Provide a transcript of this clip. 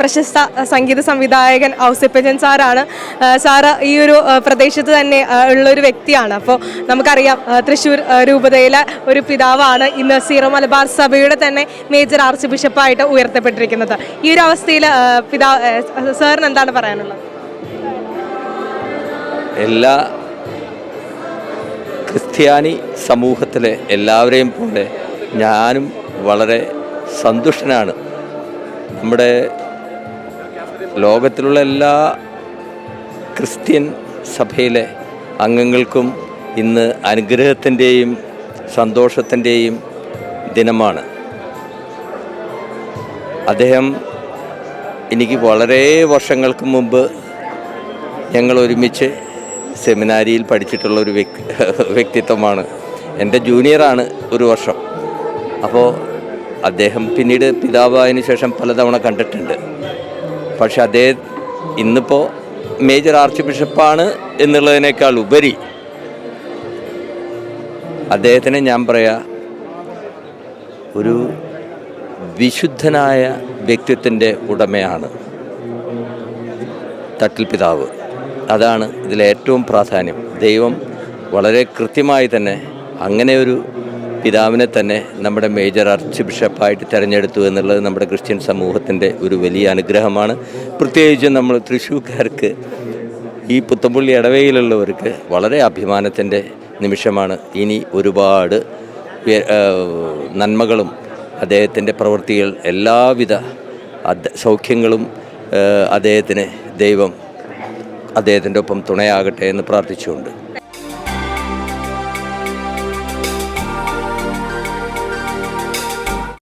പ്രശസ്ത സംഗീത സംവിധായകൻ ഔസിപ്പജൻ സാറാണ്. സാറ് ഈ ഒരു പ്രദേശത്ത് തന്നെ ഉള്ളൊരു വ്യക്തിയാണ്. അപ്പോൾ നമുക്കറിയാം തൃശ്ശൂർ രൂപതയിലെ ഒരു പിതാവാണ് ഇന്ന് സീറോ മലബാർ സഭയുടെ തന്നെ മേജർ ആർച്ച് ബിഷപ്പായിട്ട് ഉയർത്തപ്പെട്ടിരിക്കുന്നത്. ഈ ഒരു അവസ്ഥയിൽ പിതാ സാറിന് എന്താണ് പറയാനുള്ളത്? എല്ലാ ക്രിസ്ത്യാനി സമൂഹത്തിലെ എല്ലാവരെയും പോലെ ഞാനും വളരെ സന്തുഷ്ടനാണ്. നമ്മുടെ ലോകത്തിലുള്ള എല്ലാ ക്രിസ്ത്യൻ സഭയിലെ അംഗങ്ങൾക്കും ഇന്ന് അനുഗ്രഹത്തിന്റെയും സന്തോഷത്തിന്റെയും ദിനമാണ്. അദ്ദേഹം എനിക്ക് വളരെ വർഷങ്ങൾക്ക് മുമ്പ് ഞങ്ങൾ ഒരുമിച്ച് സെമിനാരിയിൽ പഠിച്ചിട്ടുള്ള ഒരു വ്യക്തി വ്യക്തിത്വമാണ്. എന്റെ ജൂനിയറാണ് ഒരു വർഷം. അപ്പോൾ അദ്ദേഹം പിന്നീട് പിതാവായതിനു ശേഷം പലതവണ കണ്ടിട്ടുണ്ട്. പക്ഷെ അദ്ദേഹം ഇന്നിപ്പോൾ മേജർ ആർച്ച് ബിഷപ്പാണ് എന്നുള്ളതിനേക്കാൾ ഉപരി അദ്ദേഹത്തിനെ ഞാൻ പറയാ ഒരു വിശുദ്ധനായ വ്യക്തിത്വത്തിന്റെ ഉടമയാണ് തട്ടിൽ പിതാവ്. അതാണ് ഇതിലേറ്റവും പ്രാധാന്യം. ദൈവം വളരെ കൃത്യമായി തന്നെ അങ്ങനെ ഒരു പിതാവിനെ തന്നെ നമ്മുടെ മേജർ ആർച്ച് ബിഷപ്പായിട്ട് തിരഞ്ഞെടുത്തു എന്നുള്ളത് നമ്മുടെ ക്രിസ്ത്യൻ സമൂഹത്തിന്റെ ഒരു വലിയ അനുഗ്രഹമാണ്. പ്രത്യേകിച്ച് നമ്മൾ തൃശ്ശൂർക്കാർക്ക് ഈ പുത്തമ്പുള്ളി ഇടവയിലുള്ളവർക്ക് വളരെ അഭിമാനത്തിന്റെ നിമിഷമാണ്. ഇനി ഒരുപാട് നന്മകളും അദ്ദേഹത്തിന്റെ പ്രവൃത്തികൾ എല്ലാവിധ സൗഖ്യങ്ങളും അദ്ദേഹത്തിന് ദൈവം അദ്ദേഹത്തിന്റെ ഒപ്പം തുണയാകട്ടെ എന്ന് പ്രാർത്ഥിച്ചുകൊണ്ട്.